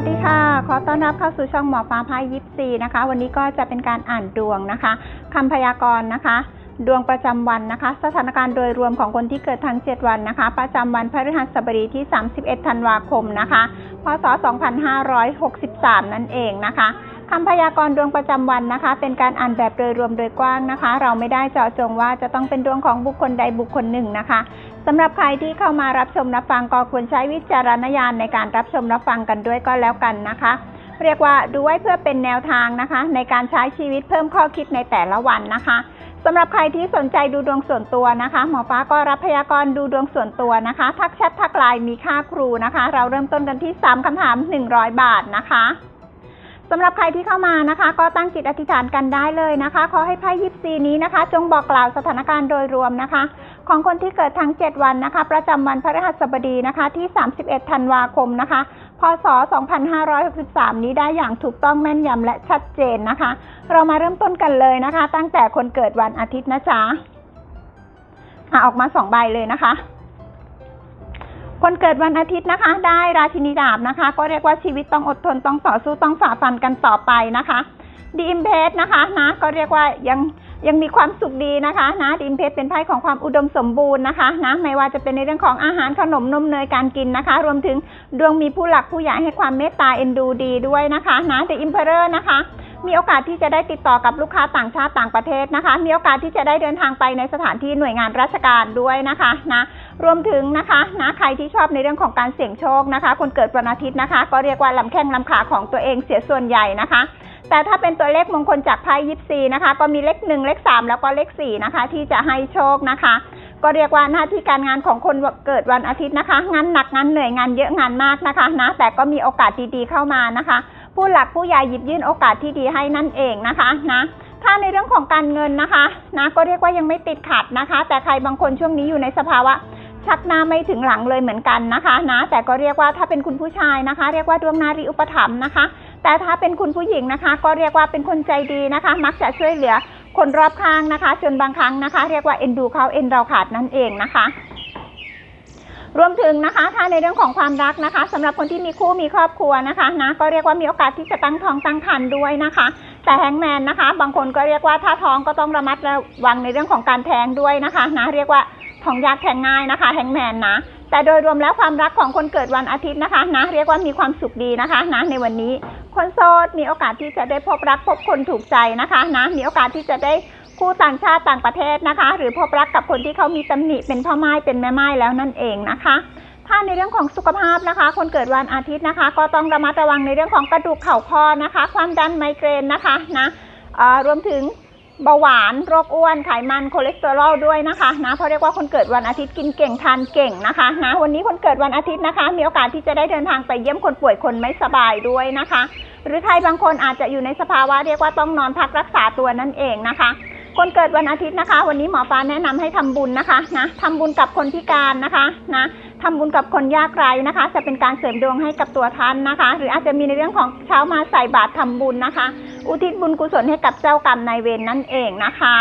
วัสดีค่ะ ขอต้อนรับเข้าสู่ช่องหมอฟ้าพายยิปซีนะคะ วันนี้ก็จะเป็นการอ่านดวงนะคะคำพยากรณ์นะคะ ดวงประจำวันนะคะ สถานการณ์โดยรวมของคนที่เกิดทั้ง 7 วันนะคะ ประจำวันพฤหัสบดีที่ 31 ธันวาคมนะคะ พศ 2563 นั่นเองนะคะ คำพยากรณ์ดวงประจำวันนะคะ เป็นการอ่านแบบโดยรวมโดยกว้างนะคะ เราไม่ได้เจาะจงว่าจะต้องเป็นดวงของบุคคลใดบุคคลหนึ่งนะคะสำหรับใครที่เข้ามารับชมรับฟังก็ควรใช้วิจารณญาณในการรับชมรับฟังกันด้วยก็แล้วกันนะคะ เรียกว่าดูไว้เพื่อเป็นแนวทางนะคะ ในการใช้ชีวิตเพิ่มข้อคิดในแต่ละวันนะคะสำหรับใครที่สนใจดูดวงส่วนตัวนะคะ หมอฟ้าก็รับพยากรณ์ดูดวงส่วนตัวนะคะ ทักแชททักไลน์มีค่าครูนะคะ เราเริ่มต้นกันที่ 3คำถาม 100 บาทนะคะ สำหรับใครที่เข้ามานะคะ ก็ตั้งจิตอธิษฐานกันได้เลยนะคะ ขอให้ไพ่ยิปซีนี้นะคะ จงบอกกล่าวสถานการณ์โดยรวมนะคะ ของคนที่เกิดทั้ง 7 วันนะคะ ประจำวันพฤหัสบดีนะคะ ที่ 31 ธันวาคมนะคะ พศ 2563 นี้ได้อย่างถูกต้องแม่นยำและชัดเจนนะคะ เรามาเริ่มต้นกันเลยนะคะ ตั้งแต่คนเกิดวันอาทิตย์นะจ๊ะอะออกมาสองใบเลยนะคะ คนเกิดวันอาทิตย์นะคะ ได้ราชินีดาบนะคะ ก็เรียกว่าชีวิตต้องอดทนต้องต่อสู้ต้องฝ่าฟันกันต่อไปนะคะดีอิมเพสนะคะนะก็เรียกว่ายังยังมีความสุขดีนะคะนะดีอิมเพสเป็นไพ่ของความอุดมสมบูรณ์นะคะนะไม่ว่าจะเป็นในเรื่องของอาหารขนมนมเนยการกินนะคะ รวมถึงดวงมีผู้หลักผู้ใหญ่ให้ความเมตตาเอ็นดูดีด้วยนะคะนะเดอะอิมเพเรอร์นะคะ มีโอกาสที่จะได้ติดต่อกับลูกค้าต่างชาติต่างประเทศนะคะ มีโอกาสที่จะได้เดินทางไปในสถานที่หน่วยงานราชการด้วยนะคะนะรวมถึงนะคะนะใครที่ชอบในเรื่องของการเสี่ยงโชคนะคะ คนเกิดวันอาทิตย์นะคะ ก็เรียกว่าลำแข้งลำขาของตัวเองเสียส่วนใหญ่นะคะแต่ถ้าเป็นตัวเลขมงคลจากไพ่ยิปซีนะคะ ก็มีเลขหนึ่งเลขสามแล้วก็เลขสี่นะคะ ที่จะให้โชคนะคะ ก็เรียกว่าหน้าที่การงานของคนเกิดวันอาทิตย์นะคะ งานหนักงานเหนื่อยงานเยอะงานมากนะคะนะแต่ก็มีโอกาสดีๆเข้ามานะคะ ผู้หลักผู้ใหญ่หยิบยื่นโอกาสที่ดีให้นั่นเองนะคะนะถ้าในเรื่องของการเงินนะคะนะก็เรียกว่ายังไม่ติดขัดนะคะ แต่ใครบางคนช่วงนี้อยู่ในสภาวะชักหน้าไม่ถึงหลังเลยเหมือนกันนะคะนะแต่ก็เรียกว่าถ้าเป็นคุณผู้ชายนะคะ เรียกว่าดวงนารีอุปถัมภ์นะคะ แต่ถ้าเป็นคุณผู้หญิงนะคะ ก็เรียกว่าเป็นคนใจดีนะคะ มักจะช่วยเหลือคนรอบข้างนะคะ จนบางครั้งนะคะ เรียกว่าเอ็นดูเขาเอ็นเราขาดนั่นเองนะคะ รวมถึงนะคะ ถ้าในเรื่องของความรักนะคะสำหรับคนที่มีคู่มีครอบครัวนะคะนะก็เรียกว่ามีโอกาสที่จะตั้งท้องตั้งครรภ์ด้วยนะคะ แต่แฮงแมนนะคะ บางคนก็เรียกว่าถ้าท้องก็ต้องระมัดระวังในเรื่องของการแท้งด้วยนะคะนะเรียกว่าท้องยากแท้งง่ายนะคะแฮงแมนนะแต่โดยรวมแล้วความรักของคนเกิดวันอาทิตย์นะคะนะเรียกว่ามีความสุขดีนะคะนะในวันนี้คนโสดมีโอกาสที่จะได้พบรักพบคนถูกใจนะคะนะมีโอกาสที่จะได้ คู่ต่างชาติต่างประเทศนะคะ หรือพบรักกับคนที่เขามีตำหนิเป็นพ่อไม้เป็นแม่ไม้แล้วนั่นเองนะคะถ้าในเรื่องของสุขภาพนะคะ คนเกิดวันอาทิตย์นะคะ ก็ต้องระมัดระวังในเรื่องของกระดูกเข่าข้อนะคะ ความดันไมเกรนนะคะนะรวมถึงเบาหวานโรคอ้วนไขมันคอเลสเตอรอลด้วยนะคะนะเพราะเรียกว่าคนเกิดวันอาทิตย์กินเก่งทานเก่งนะคะนะวันนี้คนเกิดวันอาทิตย์นะคะ มีโอกาสที่จะได้เดินทางไปเยี่ยมคนป่วยคนไม่สบายด้วยนะคะ หรือใครบางคนอาจจะอยู่ในสภาวะเรียกว่าต้องนอนพักรักษาตัวนั่นเองนะคะ คนเกิดวันอาทิตย์นะคะ วันนี้หมอฟ้าแนะนำให้ทำบุญนะคะนะทำบุญกับคนพิการนะคะนะทำบุญกับคนยากไร้นะคะ จะเป็นการเสริมดวงให้กับตัวท่านนะคะ หรืออาจจะมีในเรื่องของเช้ามาใส่บาตรทำบุญนะคะ อุทิศบุญกุศลให้กับเจ้ากรรมนายเวรนั่นเองนะคะ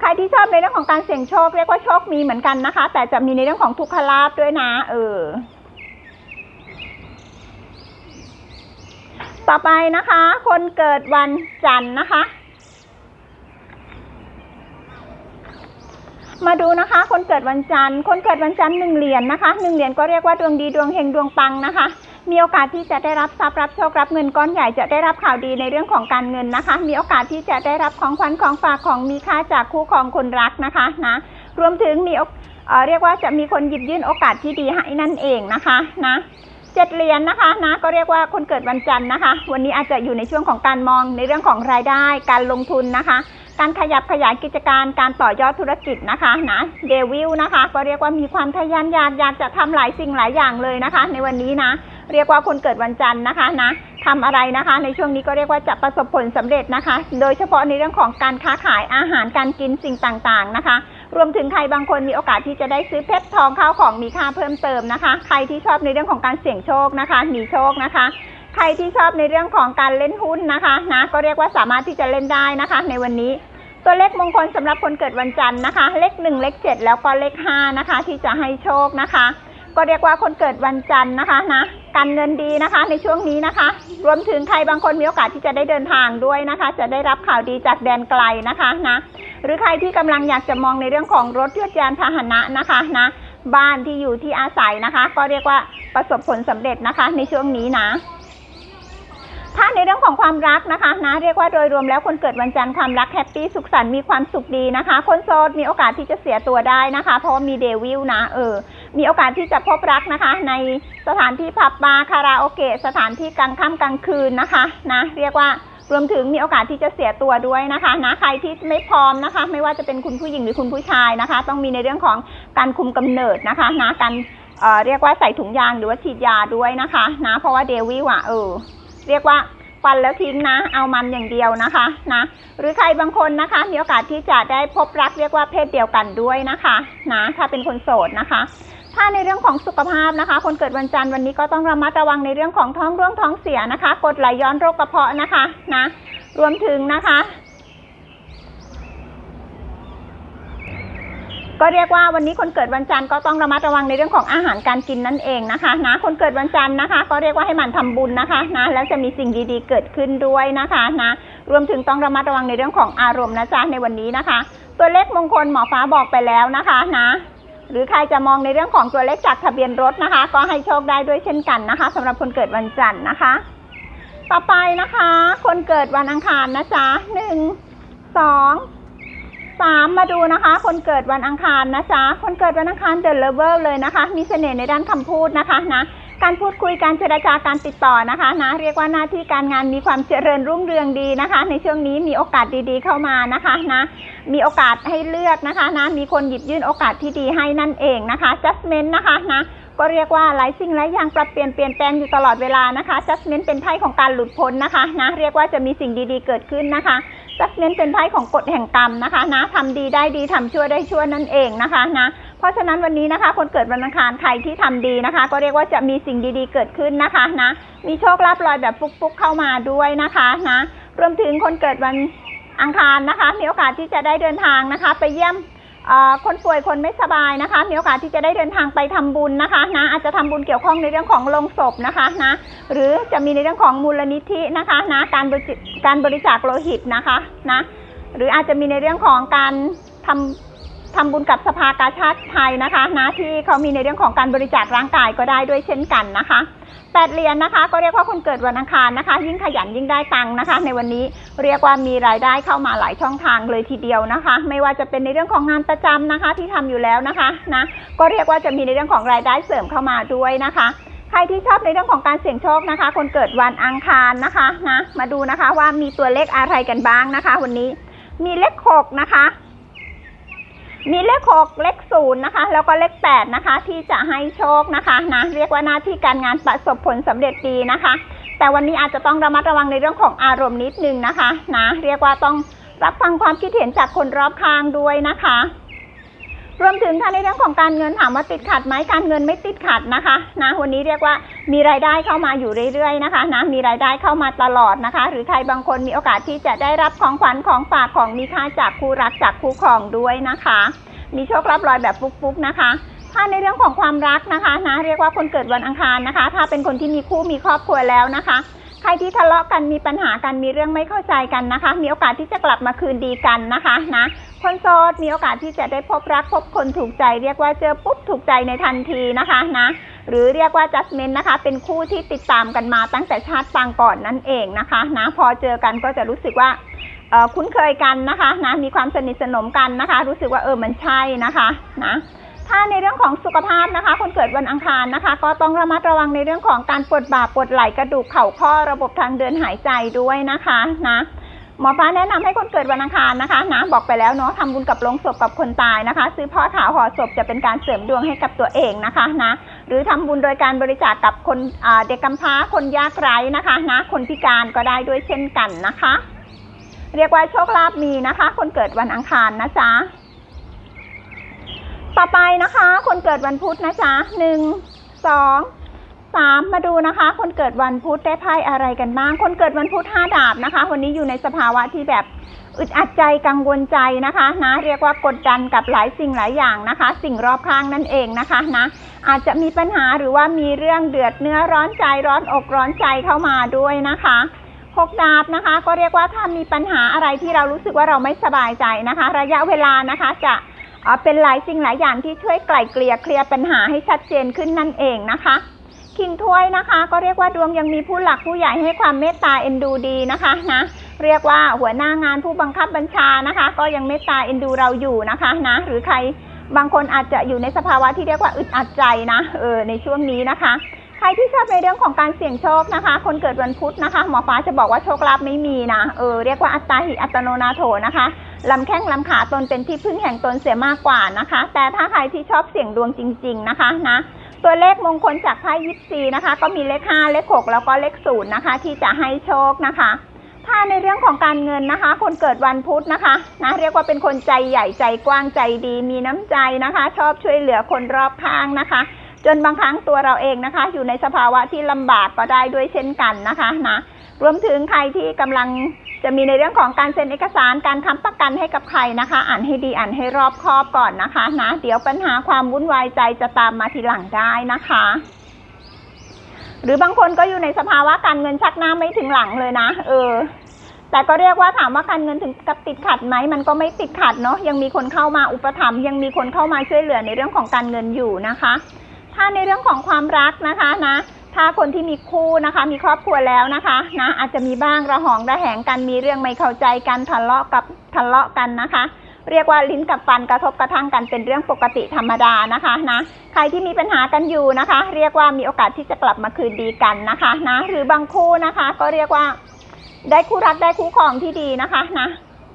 ใครที่ชอบในเรื่องของการเสี่ยงโชคเรียกว่าโชคมีเหมือนกันนะคะ แต่จะมีในเรื่องของทุกขลาบด้วยนะ เออ ต่อไปนะคะ คนเกิดวันจันทร์นะคะ มาดูนะคะ คนเกิดวันจันทร์ คนเกิดวันจันทร์หนึ่งเหรียญนะคะหนึ่งเหรียญก็เรียกว่าดวงดีดวงเฮงดวงปังนะคะ มีโอกาสที่จะได้รับทรัพย์รับโชครับเงินก้อนใหญ่จะได้รับข่าวดีในเรื่องของการเงินนะคะ มีโอกาสที่จะได้รับของขวัญของฝากของมีค่าจากคู่ครองคนรักนะคะนะรวมถึงมีเออเรียกว่าจะมีคนหยิบยื่นโอกาสที่ดีให้นั่นเองนะคะนะเจ็ดเหรียญนะคะนะก็เรียกว่าคนเกิดวันจันทร์นะคะ วันนี้อาจจะอยู่ในช่วงของการมองในเรื่องของรายได้การลงทุนนะคะ การขยับขยายกิจการการต่อยอดธุรกิจนะคะนะเดวิลนะคะ ก็เรียกว่ามีความทะยานอยากอยากจะทำหลายสิ่งหลายอย่างเลยนะคะ ในวันนี้นะ เรียกว่าคนเกิดวันจันทร์นะคะนะทำอะไรนะคะ ในช่วงนี้ก็เรียกว่าจะประสบผลสำเร็จนะคะ โดยเฉพาะในเรื่องของการค้าขายอาหารการกินสิ่งต่างๆนะคะ รวมถึงใครบางคนมีโอกาสที่จะได้ซื้อเพชรทองข้าวของมีค่าเพิ่มเติมนะคะ ใครที่ชอบในเรื่องของการเสี่ยงโชคนะคะหนีโชคนะคะใครที่ชอบในเรื่องของการเล่นหุ้นนะคะนะก็เรียกว่าสามารถที่จะเล่นได้นะคะ ในวันนี้ ตัวเลขมงคลสำหรับคนเกิดวันจันทร์นะคะ เลขหนึ่งเลขเจ็ดแล้วก็เลขห้านะคะ ที่จะให้โชคนะคะ ก็เรียกว่าคนเกิดวันจันทร์นะคะนะการเงินดีนะคะในช่วงนี้นะคะ รวมถึงใครบางคนมีโอกาสที่จะได้เดินทางด้วยนะคะ จะได้รับข่าวดีจากแดนไกลนะคะนะหรือใครที่กำลังอยากจะมองในเรื่องของรถยนต์ยานพาหนะนะคะนะบ้านที่อยู่ที่อาศัยนะคะ ก็เรียกว่าประสบผลสำเร็จนะคะในช่วงนี้นะ ถ้าในเรื่องของความรักนะคะนะเรียกว่าโดยรวมแล้วคนเกิดวันจันทร์ความรักแฮปปี้สุขสันต์มีความสุขดีนะคะ คนโสดมีโอกาสที่จะเสียตัวได้นะคะ เพราะว่ามีเดวิลนะเออมีโอกาสที่จะพบรักนะคะ ในสถานที่ผับบาร์คาราโอเกะสถานที่กลางค่ำกลางคืนนะคะนะเรียกว่ารวมถึงมีโอกาสที่จะเสียตัวด้วยนะคะนะใครที่ไม่พร้อมนะคะ ไม่ว่าจะเป็นคุณผู้หญิงหรือคุณผู้ชายนะคะ ต้องมีในเรื่องของการคุมกำเนิดนะคะนะการเอ่อเรียกว่าใส่ถุงยางหรือว่าฉีดยาด้วยนะคะนะเพราะว่าเดวิลอะเออ เรียกว่าฟันแล้วทิ้งนะ เอามันอย่างเดียวนะคะนะหรือใครบางคนนะคะ มีโอกาสที่จะได้พบรักเรียกว่าเพศเดียวกันด้วยนะคะนะถ้าเป็นคนโสดนะคะ ถ้าในเรื่องของสุขภาพนะคะ คนเกิดวันจันทร์วันนี้ก็ต้องระมัดระวังในเรื่องของท้องร่วงท้องเสียนะคะ กดไหลย้อนโรคกระเพาะนะคะนะรวมถึงนะคะ ก็เรียกว่าวันนี้คนเกิดวันจันทร์ก็ต้องระมัดระวังในเรื่องของอาหารการกินนั่นเองนะคะนะคนเกิดวันจันทร์นะคะ ก็เรียกว่าให้หมันทำบุญนะคะนะแล้วจะมีสิ่งดีๆเกิดขึ้นด้วยนะคะนะรวมถึงต้องระมัดระวังในเรื่องของอารมณ์นะจ๊ะในวันนี้นะคะ ตัวเลขมงคลหมอฟ้าบอกไปแล้วนะคะนะหรือใครจะมองในเรื่องของตัวเลขจากทะเบียนรถนะคะ ก็ให้โชคได้ด้วยเช่นกันนะคะสำหรับคนเกิดวันจันทร์นะคะ ต่อไปนะคะ คนเกิดวันอังคารนะจ๊ะหนึ่งสอง สามมาดูนะคะ คนเกิดวันอังคารนะจ๊ะ คนเกิดวันอังคารเด e เลเวลเลยนะคะ มีเสน่ห์ในด้านคำพูดนะคะนะ การพูดคุยการเจรจาการติดต่อนะคะนะ เรียกว่าหน้าที่การงานมีความเจริญรุ่งเรืองดีนะคะ ในช่วงนี้มีโอกาสดีๆเข้ามานะคะนะ มีโอกาสให้เลือกนะคะนะ มีคนหยิบยื่นโอกาสที่ดีให้นั่นเองนะคะ judgment นะคะนะก็เรียกว่าหลายสิ่งหลายอย่างปรับเปลี่ยนเปลี่ยนแปลงอยู่ตลอดเวลานะคะ judgment เป็นไพ่ของการหลุดพ้นนะคะนะ เรียกว่าจะมีสิ่งดีๆเกิดขึ้นนะคะ ซับเน้นเป็นไพ่ของกฎแห่งกรรมนะคะนะทำดีได้ดีทำชั่วได้ชั่วนั่นเองนะคะนะเพราะฉะนั้นวันนี้นะคะ คนเกิดวันอังคารใครที่ทำดีนะคะ ก็เรียกว่าจะมีสิ่งดีๆเกิดขึ้นนะคะนะมีโชคลาภลอยแบบฟุกๆเข้ามาด้วยนะคะนะรวมถึงคนเกิดวันอังคารนะคะ มีโอกาสที่จะได้เดินทางนะคะ ไปเยี่ยม คนป่วยคนไม่สบายนะคะ มีโอกาสที่จะได้เดินทางไปทำบุญนะคะนะอาจจะทำบุญเกี่ยวข้องในเรื่องของโลงศพนะคะนะหรือจะมีในเรื่องของมูลนิธินะคะนะการบริจการบริจาคโลหิตนะคะนะหรืออาจจะมีในเรื่องของการทำ ทำบุญกับสภากาชาติไทยนะคะนะที่เขามีในเรื่องของการบริจาคร่างกายก็ได้ด้วยเช่นกันนะคะแปดเหรียญนะคะ ก็เรียกว่าคนเกิดวันอังคารนะคะ ยิ่งขยันยิ่งได้ตังค์นะคะ ในวันนี้เรียกว่ามีรายได้เข้ามาหลายช่องทางเลยทีเดียวนะคะ ไม่ว่าจะเป็นในเรื่องของงานประจำนะคะ ที่ทำอยู่แล้วนะคะนะก็เรียกว่าจะมีในเรื่องของรายได้เสริมเข้ามาด้วยนะคะ ใครที่ชอบในเรื่องของการเสี่ยงโชคนะคะ คนเกิดวันอังคารนะคะนะมาดูนะคะว่ามีตัวเลขอะไรกันบ้างนะคะ วันนี้มีเลขหกนะคะ มีเลขหกเลขศูนย์นะคะ แล้วก็เลขแปดนะคะ ที่จะให้โชคนะคะนะเรียกว่าหน้าที่การงานประสบผลสำเร็จดีนะคะ แต่วันนี้อาจจะต้องระมัดระวังในเรื่องของอารมณ์นิดนึงนะคะนะเรียกว่าต้องรับฟังความคิดเห็นจากคนรอบข้างด้วยนะคะ รวมถึงถ้าในเรื่องของการเงินถามว่าติดขัดไหมการเงินไม่ติดขัดนะคะนะวันนี้เรียกว่ามีรายได้เข้ามาอยู่เรื่อยๆนะคะนะมีรายได้เข้ามาตลอดนะคะ หรือใครบางคนมีโอกาสที่จะได้รับของขวัญของฝากของมีค่าจากคู่รักจากคู่ครองด้วยนะคะ มีโชครับรอยแบบฟุกๆนะคะถ้าในเรื่องของความรักนะคะนะเรียกว่าคนเกิดวันอังคารนะคะ ถ้าเป็นคนที่มีคู่มีครอบครัวแล้วนะคะ ใครที่ทะเลาะกันมีปัญหากันมีเรื่องไม่เข้าใจกันนะคะ มีโอกาสที่จะกลับมาคืนดีกันนะคะนะคนโสดมีโอกาสที่จะได้พบรักพบคนถูกใจ เรียกว่าเจอปุ๊บถูกใจในทันทีนะคะนะหรือเรียกว่า judgment นะคะ เป็นคู่ที่ติดตามกันมาตั้งแต่ชาติปางก่อนนั่นเองนะคะนะพอเจอกันก็จะรู้สึกว่าคุ้นเคยกันนะคะนะมีความสนิทสนมกันนะคะ รู้สึกว่าเออมันใช่นะคะนะ ถ้าในเรื่องของสุขภาพนะคะ คนเกิดวันอังคารนะคะ ก็ต้องระมัดระวังในเรื่องของการปวดบ่าปวดไหล่กระดูกเข่าข้อระบบทางเดินหายใจด้วยนะคะนะหมอฟ้าแนะนำให้คนเกิดวันอังคารนะคะนะบอกไปแล้วเนาะทำบุญกับลงศพกับคนตายนะคะ ซื้อพ่อถาห่อศพจะเป็นการเสริมดวงให้กับตัวเองนะคะนะหรือทำบุญโดยการบริจาคกับคนเด็กกำพร้าคนยากไร้นะคะนะคนพิการก็ได้ด้วยเช่นกันนะคะ เรียกว่าโชคลาภมีนะคะ คนเกิดวันอังคารนะจ๊ะ ต่อไปนะคะ คนเกิดวันพุธนะจ๊ะหนึ่งสองสามมาดูนะคะ คนเกิดวันพุธได้ไพ่อะไรกันบ้าง คนเกิดวันพุธห้าดาบนะคะ วันนี้อยู่ในสภาวะที่แบบอึดอัดใจกังวลใจนะคะนะเรียกว่ากดดันกับหลายสิ่งหลายอย่างนะคะ สิ่งรอบข้างนั่นเองนะคะนะอาจจะมีปัญหาหรือว่ามีเรื่องเดือดเนื้อร้อนใจร้อนอกร้อนใจเข้ามาด้วยนะคะหกดาบนะคะ ก็เรียกว่าถ้ามีปัญหาอะไรที่เรารู้สึกว่าเราไม่สบายใจนะคะ ระยะเวลานะคะจะ อ่อเป็นหลายสิ่งหลายอย่างที่ช่วยไกล่เกลี่ยเคลียร์ปัญหาให้ชัดเจนขึ้นนั่นเองนะคะคิงถ้วยนะคะ ก็เรียกว่าดวงยังมีผู้หลักผู้ใหญ่ให้ความเมตตาเอ็นดูดีนะคะนะเรียกว่าหัวหน้างานผู้บังคับบัญชานะคะ ก็ยังเมตตาเอ็นดูเราอยู่นะคะนะหรือใครบางคนอาจจะอยู่ในสภาวะที่เรียกว่าอึดอัดใจนะเออในช่วงนี้นะคะ ใครที่ชอบในเรื่องของการเสี่ยงโชคนะคะ คนเกิดวันพุธนะคะ หมอฟ้าจะบอกว่าโชคลาภไม่มีนะ เออเรียกว่าอัตตาหิอัตโนนาโถนะคะลำแข้งลำขาตนเป็นที่พึ่งแห่งตนเสียมากกว่านะคะ แต่ถ้าใครที่ชอบเสี่ยงดวงจริง ๆนะคะนะตัวเลขมงคลจากไพ่ยิปซีนะคะ ก็มีเลข5เลข6แล้วก็เลข0นะคะ ที่จะให้โชคนะคะถ้าในเรื่องของการเงินนะคะ คนเกิดวันพุธนะคะนะเรียกว่าเป็นคนใจใหญ่ใจกว้างใจดี มีน้ำใจนะคะ ชอบช่วยเหลือคนรอบข้างนะคะ จนบางครั้งตัวเราเองนะคะ อยู่ในสภาวะที่ลำบากก็ได้ด้วยเช่นกันนะคะนะรวมถึงใครที่กำลังจะมีในเรื่องของการเซ็นเอกสารการค้ำประกันให้กับใครนะคะ อ่านให้ดีอ่านให้รอบคอบก่อนนะคะนะเดี๋ยวปัญหาความวุ่นวายใจจะตามมาทีหลังได้นะคะ หรือบางคนก็อยู่ในสภาวะการเงินชักหน้าไม่ถึงหลังเลยนะเออ แต่ก็เรียกว่าถามว่าการเงินถึงกับติดขัดไหมมันก็ไม่ติดขัดเนาะยังมีคนเข้ามาอุปถัมภ์ยังมีคนเข้ามาช่วยเหลือในเรื่องของการเงินอยู่นะคะ ถ้าในเรื่องของความรักนะคะนะ ถ้าคนที่มีคู่นะคะ มีครอบครัวแล้วนะคะ นะ อาจจะมีบ้างระหองระแหงกันมีเรื่องไม่เข้าใจกันทะเลาะกับทะเลาะกันนะคะ เรียกว่าลิ้นกับฟันกระทบกระทั่งกันเป็นเรื่องปกติธรรมดานะคะนะใครที่มีปัญหากันอยู่นะคะ เรียกว่ามีโอกาสที่จะกลับมาคืนดีกันนะคะนะหรือบางคู่นะคะ ก็เรียกว่า ได้คู่รักได้คู่ครองที่ดีนะคะนะ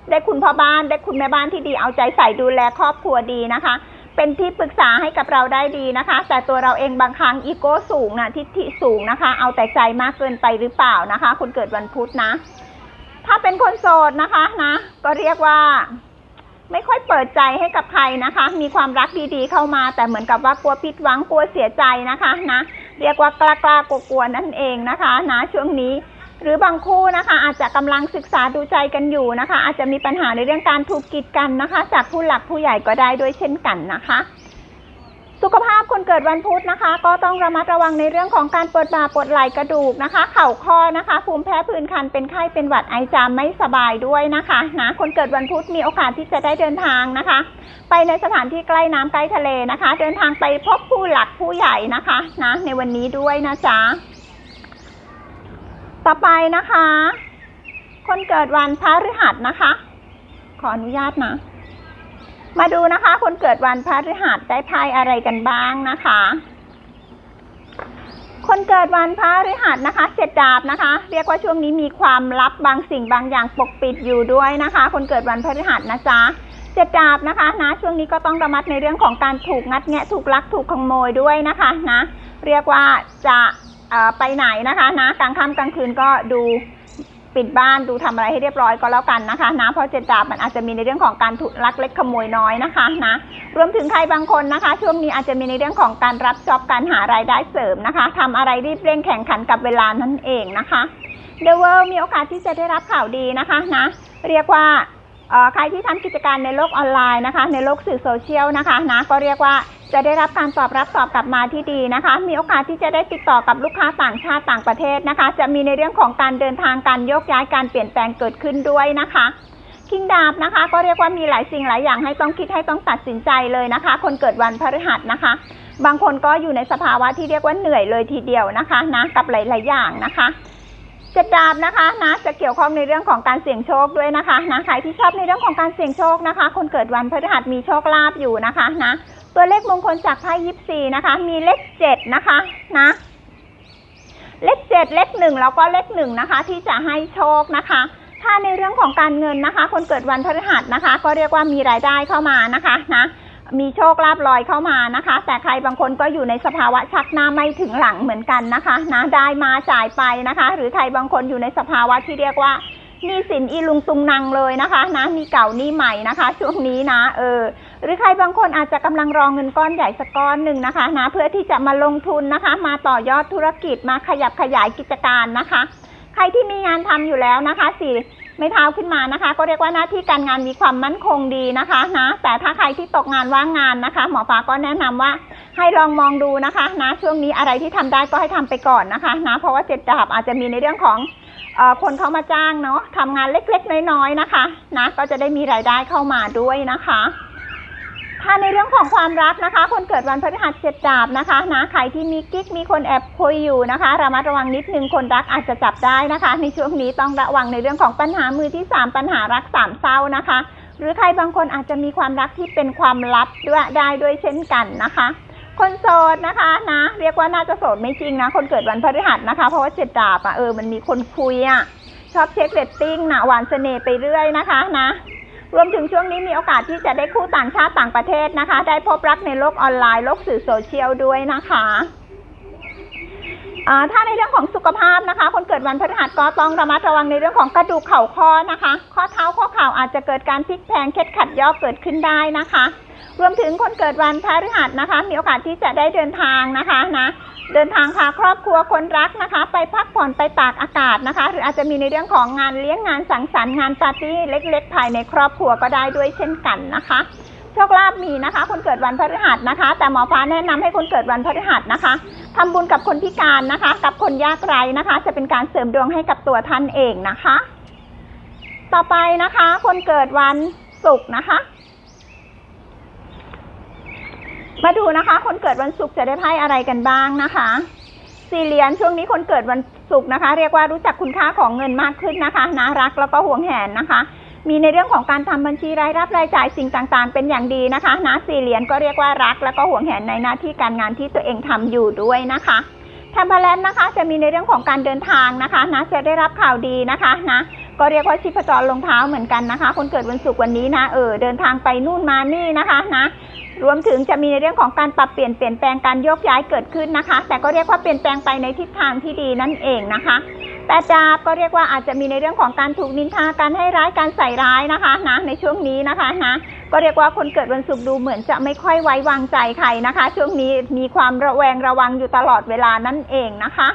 ได้คุณพ่อบ้านได้คุณแม่บ้านที่ดีเอาใจใส่ดูแลครอบครัวดีนะคะ เป็นที่ปรึกษาให้กับเราได้ดีนะคะ แต่ตัวเราเองบางครั้งอีโก้สูงนะทิฐิสูงนะคะ เอาแต่ใจมากเกินไปหรือเปล่านะคะ คุณเกิดวันพุธนะ ถ้าเป็นคนโสดนะคะนะ ก็เรียกว่าไม่ค่อยเปิดใจให้กับใครนะคะ มีความรักดีๆเข้ามา แต่เหมือนกับว่ากลัวผิดหวังกลัวเสียใจนะคะนะ เรียกว่ากล้ากล้ากลัวกลัวๆนั่นเองนะคะนะช่วงนี้ หรือบางคู่นะคะอาจจะกำลังศึกษาดูใจกันอยู่นะคะ อาจจะมีปัญหาในเรื่องการถูกกีดกันนะคะ จากผู้หลักผู้ใหญ่ก็ได้ด้วยเช่นกันนะคะ สุขภาพคนเกิดวันพุธนะคะ ก็ต้องระมัดระวังในเรื่องของการปวดบ่าปวดไหล่กระดูกนะคะ เข่าข้อนะคะ ภูมิแพ้ผื่นคันเป็นไข้เป็นหวัดไอจามไม่สบายด้วยนะคะนะคนเกิดวันพุธมีโอกาสที่จะได้เดินทางนะคะ ไปในสถานที่ใกล้น้ำใกล้ทะเลนะคะ เดินทางไปพบผู้หลักผู้ใหญ่นะคะนะในวันนี้ด้วยนะจ๊ะ ต่อไปนะคะ คนเกิดวันพฤหัสนะคะ ขออนุญาตนะ มาดูนะคะ คนเกิดวันพฤหัสได้ไพ่อะไรกันบ้างนะคะ คนเกิดวันพฤหัสนะคะเจ็ดดาบนะคะ เรียกว่าช่วงนี้มีความลับบางสิ่งบางอย่างปกปิดอยู่ด้วยนะคะ คนเกิดวันพฤหัสนะจ๊ะเจ็ดดาบนะคะนะช่วงนี้ก็ต้องระมัดในเรื่องของการถูกงัดแงะถูกลักถูกขโมยด้วยนะคะนะ เรียกว่าจะ ไปไหนนะคะนะกลางค่ำกลางคืนก็ดูปิดบ้านดูทำอะไรให้เรียบร้อยก็แล้วกันนะคะนะเพราะเจ็ดดาบมันอาจจะมีในเรื่องของการถูกลักเล็กขโมยน้อยนะคะนะรวมถึงใครบางคนนะคะ ช่วงนี้อาจจะมีในเรื่องของการรับจ็อบการหารายได้เสริมนะคะทำอะไรรีบเร่งแข่งขันกับเวลานั่นเองนะคะเดเว r l d มีโอกาสที่จะได้รับข่าวดีนะคะนะเรียกว่าใครที่ทำกิจการในโลกออนไลน์นะคะ ในโลกสื่อโซเชียลนะคะนะก็เรียกว่า จะได้รับการตอบรับตอบกลับมาที่ดีนะคะ มีโอกาสที่จะได้ติดต่อกับลูกค้าต่างชาติต่างประเทศนะคะ จะมีในเรื่องของการเดินทางการโยกย้ายการเปลี่ยนแปลงเกิดขึ้นด้วยนะคะคิงดาบนะคะ ก็เรียกว่ามีหลายสิ่งหลายอย่างให้ต้องคิดให้ต้องตัดสินใจเลยนะคะ คนเกิดวันพฤหัสนะคะ บางคนก็อยู่ในสภาวะที่เรียกว่าเหนื่อยเลยทีเดียวนะคะนะกับหลาย ๆ อย่างนะคะเจ็ดดาบนะคะนะจะเกี่ยวข้องในเรื่องของการเสี่ยงโชคด้วยนะคะนะใครที่ชอบในเรื่องของการเสี่ยงโชคนะคะ คนเกิดวันพฤหัสมีโชคลาภอยู่นะคะนะ ตัวเลขมงคลจากไพ่ยิปซีนะคะ มีเลขเจ็ดนะคะนะเลขเจ็ดเลขหนึ่งแล้วก็เลขหนึ่งนะคะ ที่จะให้โชคนะคะ ถ้าในเรื่องของการเงินนะคะ คนเกิดวันพฤหัสนะคะ ก็เรียกว่ามีรายได้เข้ามานะคะนะมีโชคลาภลอยเข้ามานะคะ แต่ใครบางคนก็อยู่ในสภาวะชักหน้าไม่ถึงหลังเหมือนกันนะคะนะได้มาจ่ายไปนะคะ หรือใครบางคนอยู่ในสภาวะที่เรียกว่าหนี้สินอีลุงตุงนางเลยนะคะนะมีเก่านี้ใหม่นะคะ ช่วงนี้นะ เออ หรือใครบางคนอาจจะกำลังรองเงินก้อนใหญ่สักก้อนหนึ่งนะคะนะเพื่อที่จะมาลงทุนนะคะ มาต่อยอดธุรกิจมาขยับขยายกิจการนะคะ ใครที่มีงานทำอยู่แล้วนะคะสี่ไม้เท้าขึ้นมานะคะ ก็เรียกว่าหน้าที่การงานมีความมั่นคงดีนะคะนะแต่ถ้าใครที่ตกงานว่างงานนะคะ หมอฟ้าก็แนะนำว่าให้ลองมองดูนะคะนะช่วงนี้อะไรที่ทำได้ก็ให้ทำไปก่อนนะคะนะเพราะว่าเจ็ดดาบอาจจะมีในเรื่องของอคนเขามาจ้างเนาะทำงานเล็กๆ น้อยๆนะคะนะก็จะได้มีรายได้เข้ามาด้วยนะคะ ถ้าในเรื่องของความรักนะคะ คนเกิดวันพฤหัสเจ็ดดาบนะคะนะใครที่มีกิ๊กมีคนแอบคุยอยู่นะคะระมัดระวังนิดนึงคนรักอาจจะจับได้นะคะ ในช่วงนี้ต้องระวังในเรื่องของปัญหามือที่สามปัญหารักสามเศร้านะคะ หรือใครบางคนอาจจะมีความรักที่เป็นความลับด้วยได้ด้วยเช่นกันนะคะ คนโสดนะคะนะ เรียกว่าน่าจะโสดไม่จริงนะ คนเกิดวันพฤหัสนะคะ เพราะว่าเจ็ดดาบอะเออมันมีคนคุยอะชอบเช็คเรตติ้งนะหวานเสน่ห์ไปเรื่อยนะคะนะ รวมถึงช่วงนี้มีโอกาสที่จะได้คู่ต่างชาติต่างประเทศนะคะ ได้พบรักในโลกออนไลน์โลกสื่อโซเชียลด้วยนะคะถ้าในเรื่องของสุขภาพนะคะ คนเกิดวันพฤหัสก็ต้องระมัดระวังในเรื่องของกระดูกเข่าข้อนะคะ ข้อเท้าข้อเข่าอาจจะเกิดการพลิกแพลงเคล็ดขัดย่อเกิดขึ้นได้นะคะ รวมถึงคนเกิดวันพฤหัสนะคะ มีโอกาสที่จะได้เดินทางนะคะนะเดินทางพาครอบครัวคนรักนะคะ ไปพักผ่อนไปตากอากาศนะคะ หรืออาจจะมีในเรื่องของงานเลี้ยงงานสังสรรค์งานปาร์ตี้เล็ก ๆ ภายในครอบครัวก็ได้ด้วยเช่นกันนะคะโชคลาภมีนะคะ คนเกิดวันพฤหัสนะคะ แต่หมอฟ้าแนะนำให้คนเกิดวันพฤหัสนะคะทำบุญกับคนพิการนะคะ กับคนยากไร้นะคะ จะเป็นการเสริมดวงให้กับตัวท่านเองนะคะ ต่อไปนะคะ คนเกิดวันศุกร์นะคะ มาดูนะคะ คนเกิดวันศุกร์จะได้ไพ่อะไรกันบ้างนะคะสี่เหรียญช่วงนี้คนเกิดวันศุกร์นะคะ เรียกว่ารู้จักคุณค่าของเงินมากขึ้นนะคะนะรักแล้วก็ห่วงแหนนะคะ มีในเรื่องของการทำบัญชีรายรับรายจ่ายสิ่งต่างๆ เป็นอย่างดีนะคะนะสี่เหรียญก็เรียกว่ารัก แล้วก็ห่วงแหนในหน้าที่การงานที่ตัวเองทำอยู่ด้วยนะคะแทมเพลนนะคะ จะมีในเรื่องของการเดินทางนะคะนะจะได้รับข่าวดีนะคะนะ ก็เรียกว่าชีพจรลงเท้าเหมือนกันนะคะ คนเกิดวันศุกร์วันนี้นะเออเดินทางไปนู่นมานี่นะคะนะรวมถึงจะมีในเรื่องของการปรับเปลี่ยนเปลี่ยนแปลงการโยกย้ายเกิดขึ้นนะคะ แต่ก็เรียกว่าเปลี่ยนแปลงไปในทิศทางที่ดีนั่นเองนะคะแต่ดาบก็เรียกว่าอาจจะมีในเรื่องของการถูกนินทาการให้ร้ายการใส่ร้ายนะคะนะในช่วงนี้นะคะนะก็เรียกว่าคนเกิดวันศุกร์ดูเหมือนจะไม่ค่อยไว้วางใจใครนะคะ ช่วงนี้มีความระแวงระวังอยู่ตลอดเวลานั่นเองนะคะ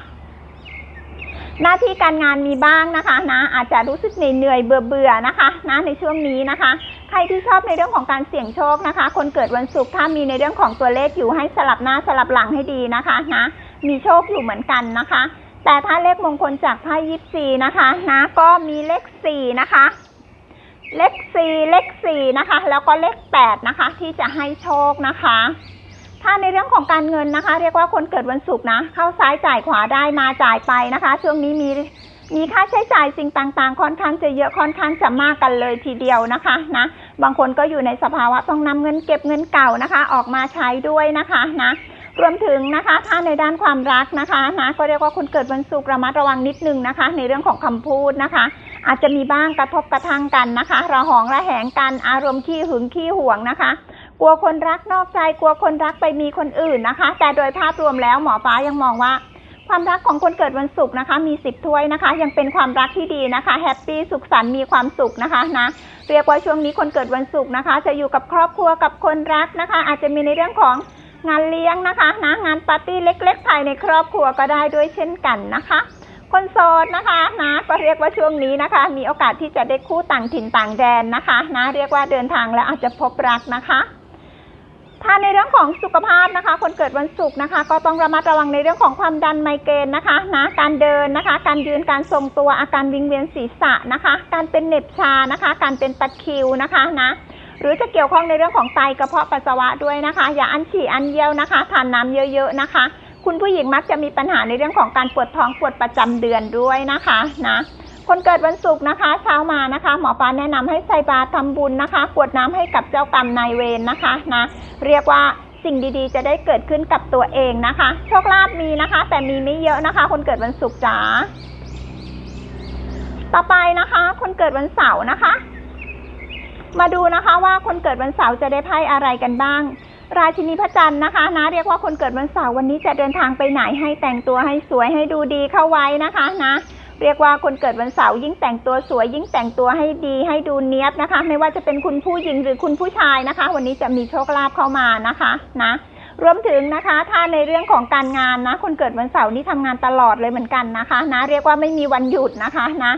หน้าที่การงานมีบ้างนะคะนะอาจจะรู้สึกเหนื่อยๆเบื่อๆนะคะนะในช่วงนี้นะคะ ใครที่ชอบในเรื่องของการเสี่ยงโชคนะคะ คนเกิดวันศุกร์ถ้ามีในเรื่องของตัวเลขอยู่ให้สลับหน้าสลับหลังให้ดีนะคะนะมีโชคอยู่เหมือนกันนะคะ แต่ถ้าเลขมงคลจากไพ่ยิปซีนะคะนะก็มีเลขสี่นะคะเลขสี่เลขสี่นะคะ แล้วก็เลขแปดนะคะ ที่จะให้โชคนะคะ ถ้าในเรื่องของการเงินนะคะ เรียกว่าคนเกิดวันศุกร์นะ เข้าซ้ายจ่ายขวาได้มาจ่ายไปนะคะ ช่วงนี้มีมีค่าใช้จ่ายสิ่งต่างๆ ค่อนข้างจะเยอะค่อนข้างจะมากกันเลยทีเดียวนะคะนะ บางคนก็อยู่ในสภาวะต้องนำเงินเก็บเงินเก่านะคะ ออกมาใช้ด้วยนะคะนะรวมถึงนะคะถ้าในด้านความรักนะคะนะก็เรียกว่าคนเกิดวันศุกร์ระมัดระวังนิดนึงนะคะ ในเรื่องของคำพูดนะคะ อาจจะมีบ้างกระทบกระทั่งกันนะคะ ระหองระแหงกันอารมณ์ขี้หึงขี้หวงนะคะ กลัวคนรักนอกใจกลัวคนรักไปมีคนอื่นนะคะ แต่โดยภาพรวมแล้วหมอฟ้ายังมองว่า ความรักของคนเกิดวันศุกร์นะคะ มีสิบถ้วยนะคะ ยังเป็นความรักที่ดีนะคะแฮปปี้สุขสันต์มีความสุขนะคะนะเรียกว่าช่วงนี้คนเกิดวันศุกร์นะคะ จะอยู่กับครอบครัวกับคนรักนะคะ อาจจะมีในเรื่องของงานเลี้ยงนะคะนะงานปาร์ตี้เล็กๆภายในครอบครัวก็ได้ด้วยเช่นกันนะคะ คนโสดนะคะนะก็เรียกว่าช่วงนี้นะคะ มีโอกาสที่จะได้คู่ต่างถิ่นต่างแดนนะคะนะเรียกว่าเดินทางแล้วอาจจะพบรักนะคะ ถ้าในเรื่องของสุขภาพนะคะ คนเกิดวันศุกร์นะคะ ก็ต้องระมัดระวังในเรื่องของความดันไมเกรนนะคะนะการเดินนะคะ การยืนการทรงตัวอาการวิงเวียนศีรษะนะคะ การเป็นเหน็บชานะคะ การเป็นตะคริวนะคะนะหรือจะเกี่ยวข้องในเรื่องของไตกระเพาะปัสสาวะด้วยนะคะ อย่าอั้นฉี่อั้นเยี่ยวนะคะทานน้ำเยอะๆนะคะ คุณผู้หญิงมักจะมีปัญหาในเรื่องของการปวดท้องปวดประจำเดือนด้วยนะคะนะ คนเกิดวันศุกร์นะคะ เช้ามานะคะ หมอฟ้าแนะนำให้ใส่บาตรทำบุญนะคะ กวดน้ำให้กับเจ้ากรรมนายเวรนะคะนะเรียกว่าสิ่งดีๆ จะได้เกิดขึ้นกับตัวเองนะคะ โชคลาภมีนะคะ แต่มีไม่เยอะนะคะ คนเกิดวันศุกร์จ๋าต่อไปนะคะ คนเกิดวันเสาร์นะคะ มาดูนะคะว่าคนเกิดวันเสาร์จะได้ไพ่อะไรกันบ้างราชินีพระจันทร์นะคะนะเรียกว่าคนเกิดวันเสาร์วันนี้จะเดินทางไปไหนให้แต่งตัวให้สวยให้ดูดีเข้าไว้นะคะนะ เรียกว่าคนเกิดวันเสาร์ยิ่งแต่งตัวสวย ยิ่งแต่งตัวให้ดีให้ดูเนี้ยบนะคะ ไม่ว่าจะเป็นคุณผู้หญิงหรือคุณผู้ชายนะคะ วันนี้จะมีโชคลาภเข้ามานะคะนะรวมถึงนะคะ ถ้าในเรื่องของการงานนะ คนเกิดวันเสาร์นี่ทำงานตลอดเลยเหมือนกันนะคะ นะ เรียกว่าไม่มีวันหยุดนะคะนะ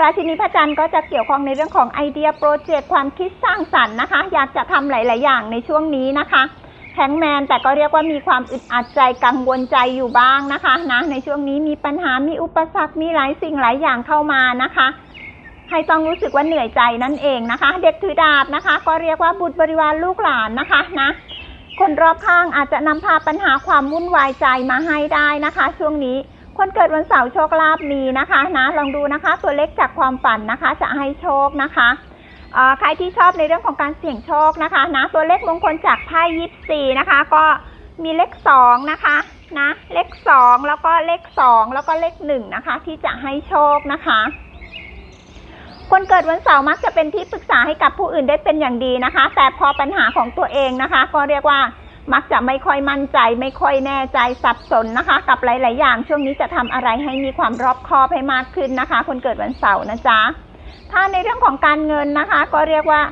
ราชินีพระจันทร์ก็จะเกี่ยวข้องในเรื่องของไอเดียโปรเจกต์ความคิดสร้างสรรค์นะคะ อยากจะทำหลาย ๆ อย่างในช่วงนี้นะคะ แฮงแมนแต่ก็เรียกว่ามีความอึดอัดใจกังวลใจอยู่บ้างนะคะนะในช่วงนี้มีปัญหามีอุปสรรคมีหลายสิ่งหลายอย่างเข้ามานะคะให้ต้องรู้สึกว่าเหนื่อยใจนั่นเองนะคะ เด็กถือดาบนะคะ ก็เรียกว่าบุตรบริวารลูกหลานนะคะนะคนรอบข้างอาจจะนำพาปัญหาความวุ่นวายใจมาให้ได้นะคะ ช่วงนี้คนเกิดวันเสาร์โชคลาภมีนะคะนะลองดูนะคะ ตัวเลขจากความฝันนะคะ จะให้โชคนะคะ ใครที่ชอบในเรื่องของการเสี่ยงโชคนะคะนะตัวเลขมงคลจากไพ่ยิปซีนะคะ ก็มีเลขสองนะคะนะเลขสองแล้วก็เลขสองแล้วก็เลขหนึ่งนะคะ ที่จะให้โชคนะคะ คนเกิดวันเสาร์มักจะเป็นที่ปรึกษาให้กับผู้อื่นได้เป็นอย่างดีนะคะ แต่พอปัญหาของตัวเองนะคะ ก็เรียกว่ามักจะไม่ค่อยมั่นใจ ไม่ค่อยแน่ใจสับสนนะคะ กับหลาย ๆ อย่าง ช่วงนี้จะทำอะไรให้มีความรอบคอบให้มากขึ้นนะคะ คนเกิดวันเสาร์นะจ๊ะ ถ้าในเรื่องของการเงินนะคะ ก็เรียกว่า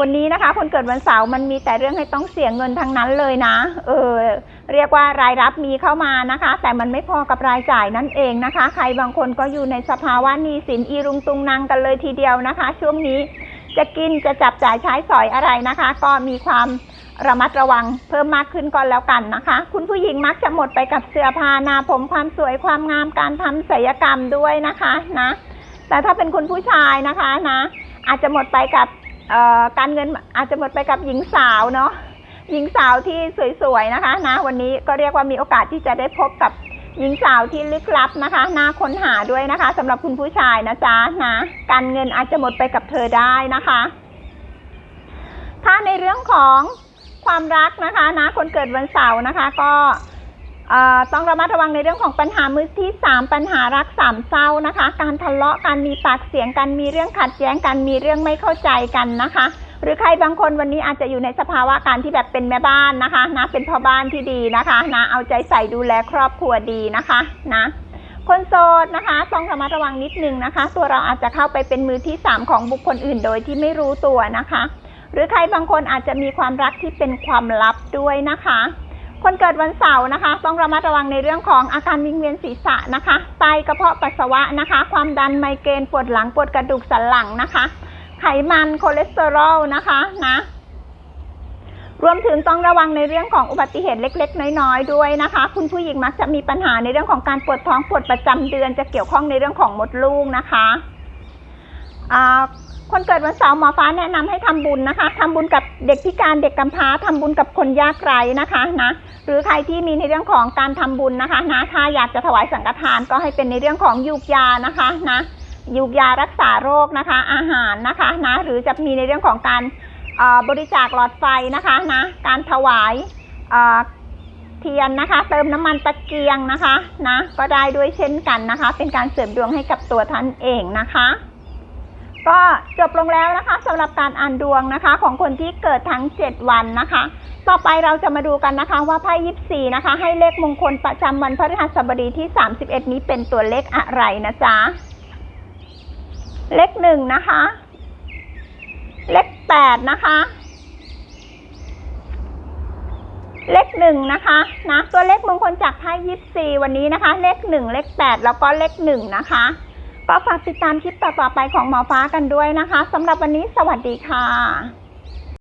วันนี้นะคะ คนเกิดวันเสาร์มันมีแต่เรื่องให้ต้องเสียเงินทั้งนั้นเลยนะ เออ เรียกว่ารายรับมีเข้ามานะคะ แต่มันไม่พอกับรายจ่ายนั่นเองนะคะ ใครบางคนก็อยู่ในสภาวะหนี้สินอีรุงตุงนางกันเลยทีเดียวนะคะ ช่วงนี้จะกินจะจับจ่ายใช้สอยอะไรนะคะ ก็มีความระมัดระวังเพิ่มมากขึ้นก่อนแล้วกันนะคะ คุณผู้หญิงมักจะหมดไปกับเสื้อผ้าหนาผมความสวยความงามการทำศัลยกรรมด้วยนะคะนะ แต่ถ้าเป็นคุณผู้ชายนะคะนะ อาจจะหมดไปกับการเงินอาจจะหมดไปกับหญิงสาวเนาะหญิงสาวที่สวยๆนะคะนะวันนี้ก็เรียกว่ามีโอกาสที่จะได้พบกับหญิงสาวที่ลึกลับนะคะน่าค้นหาด้วยนะคะสำหรับคุณผู้ชายนะจ๊ะนะการเงินอาจจะหมดไปกับเธอได้นะคะ ถ้าในเรื่องของความรักนะคะนะคนเกิดวันเสาร์นะคะ ก็ ต้องระมัดระวังในเรื่องของปัญหามือที่สามปัญหารักสามเศร้านะคะ การทะเลาะกันมีปากเสียงกันมีเรื่องขัดแย้งกันมีเรื่องไม่เข้าใจกันนะคะ หรือใครบางคนวันนี้อาจจะอยู่ในสภาวะการที่แบบเป็นแม่บ้านนะคะนะเป็นพ่อบ้านที่ดีนะคะนะเอาใจใส่ดูแลครอบครัวดีนะคะนะคนโสดนะคะ ต้องระมัดระวังนิดนึงนะคะ ตัวเราอาจจะเข้าไปเป็นมือที่สามของบุคคลอื่นโดยที่ไม่รู้ตัวนะคะ หรือใครบางคนอาจจะมีความรักที่เป็นความลับด้วยนะคะ คนเกิดวันเสาร์นะคะ ต้องระมัดระวังในเรื่องของอาการวิงเวียนศีรษะนะคะไตกระเพาะปัสสาวะนะคะ ความดันไมเกรนปวดหลังปวดกระดูกสันหลังนะคะ ไขมันคอเลสเตอรอลนะคะนะรวมถึงต้องระวังในเรื่องของอุบัติเหตุเล็ก ๆ น้อยๆด้วยนะคะ คุณผู้หญิงมักจะมีปัญหาในเรื่องของการปวดท้องปวดประจำเดือนจะเกี่ยวข้องในเรื่องของมดลูกนะคะอ่า คนเกิดวันเสาร์หมอฟ้าแนะนำให้ทำบุญนะคะทำบุญกับเด็กพิการเด็กกำพร้าทำบุญกับคนยากไร้นะคะนะหรือใครที่มีในเรื่องของการทำบุญนะคะนะถ้าอยากจะถวายสังฆทานก็ให้เป็นในเรื่องของยูกยานะคะนะยูกยารักษาโรคนะคะ อาหารนะคะนะหรือจะมีในเรื่องของการบริจาคหลอดไฟนะคะนะการถวายเอ่อเทียนนะคะ เติมน้ำมันตะเกียงนะคะนะก็ได้ด้วยเช่นกันนะคะ เป็นการเสริมดวงให้กับตัวท่านเองนะคะ ก็จบลงแล้วนะคะสำหรับการอ่านดวงนะคะ ของคนที่เกิดทั้ง 7 วันนะคะ ต่อไปเราจะมาดูกันนะคะ ว่าไพ่ยิปซีนะคะ ให้เลขมงคลประจำวันพฤหัสบดีที่ 31 นี้เป็นตัวเลขอะไรนะจ๊ะ เลขหนึ่งนะคะ เลขแปดนะคะ เลขหนึ่งนะคะนะตัวเลขมงคลจากไพ่ยิปซีวันนี้นะคะ เลขหนึ่งเลขแปดแล้วก็เลขหนึ่งนะคะ ก็ฝากติดตามคลิปต่อๆไปของหมอฟ้ากันด้วยนะคะสำหรับวันนี้สวัสดีค่ะ